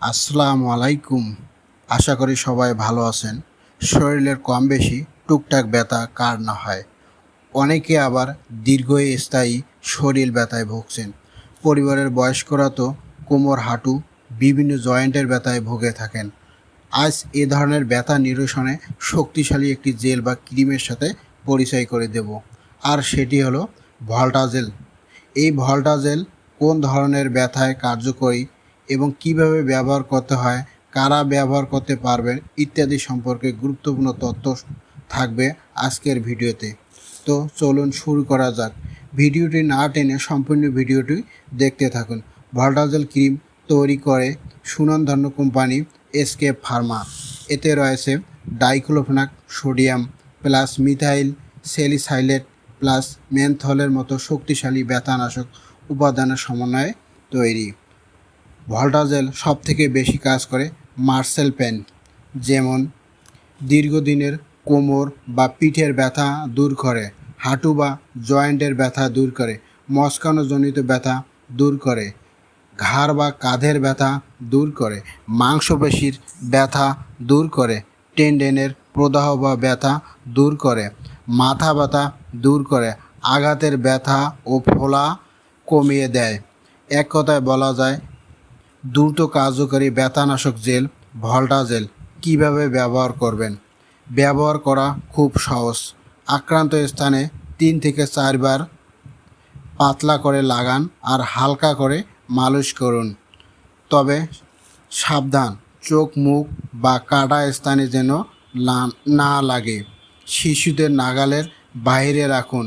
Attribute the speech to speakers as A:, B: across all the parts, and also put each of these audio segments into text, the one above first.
A: আসসালামু আলাইকুম। আশা করি সবাই ভালো আছেন। শরীরের কম বেশি, টুকটাক ব্যথা কার না হয়। অনেকে আবার দীর্ঘস্থায়ী শরীর ব্যথায় ভুগছেন। পরিবারের বয়স্করা তো কোমর, হাঁটু, বিভিন্ন জয়েন্টের ব্যথায় ভুগে থাকেন। আজ এ ধরনের ব্যথা নিরসনে শক্তিশালী একটি জেল বা ক্রিমের সাথে পরিচয় করে দেব। আর সেটি হলো ভল্টাজেল। এই ভল্টাজেল কোন ধরনের ব্যথায় কার্যকরী এবং কীভাবে ব্যবহার করতে হয়, কারা ব্যবহার করতে পারবেন ইত্যাদি সম্পর্কে গুরুত্বপূর্ণ তথ্য থাকবে আজকের ভিডিওতে। তো চলুন শুরু করা যাক। ভিডিওটি না টেনে সম্পূর্ণ ভিডিওটি দেখতে থাকুন। ভল্টাজেল ক্রিম তৈরি করে সুনন্দন্য কোম্পানি এসকে ফার্মা। এতে রয়েছে diclofenac sodium plus methyl salicylate plus মেনথলের মতো শক্তিশালী ব্যথানাশক উপাদানের সমন্বয়ে তৈরি। ভল্টাজেল সব থেকে বেশি কাজ করে মার্সেল পেন, যেমন দীর্ঘদিনের কোমর বা পিঠের ব্যথা দূর করে, হাঁটু বা জয়েন্টের ব্যথা দূর করে, মস্কানোজনিত ব্যথা দূর করে, ঘাড় বা কাঁধের ব্যথা দূর করে, মাংসপেশির ব্যথা দূর করে, টেন্ডেনের প্রদাহ বা ব্যথা দূর করে, মাথা ব্যথা দূর করে, আঘাতের ব্যথা ও ফোলা কমিয়ে দেয়। এক কথায় বলা যায় দ্রুত কার্যকরী ব্যথানাশক জেল, ভল্টা জেল কীভাবে ব্যবহার করবেন? ব্যবহার করা খুব সহজ। আক্রান্ত স্থানে তিন থেকে চারবার পাতলা করে লাগান আর হালকা করে মালিশ করুন। তবে সাবধান, চোখ, মুখ বা কাটা স্থানে যেন না লাগে। শিশুদের নাগালের বাইরে রাখুন।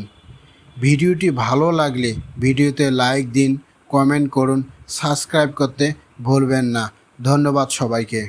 A: ভিডিওটি ভালো লাগলে ভিডিওতে লাইক দিন কমেন্ট করুন সাবস্ক্রাইব করতে ভুলবেন না। ধন্যবাদ সবাইকে।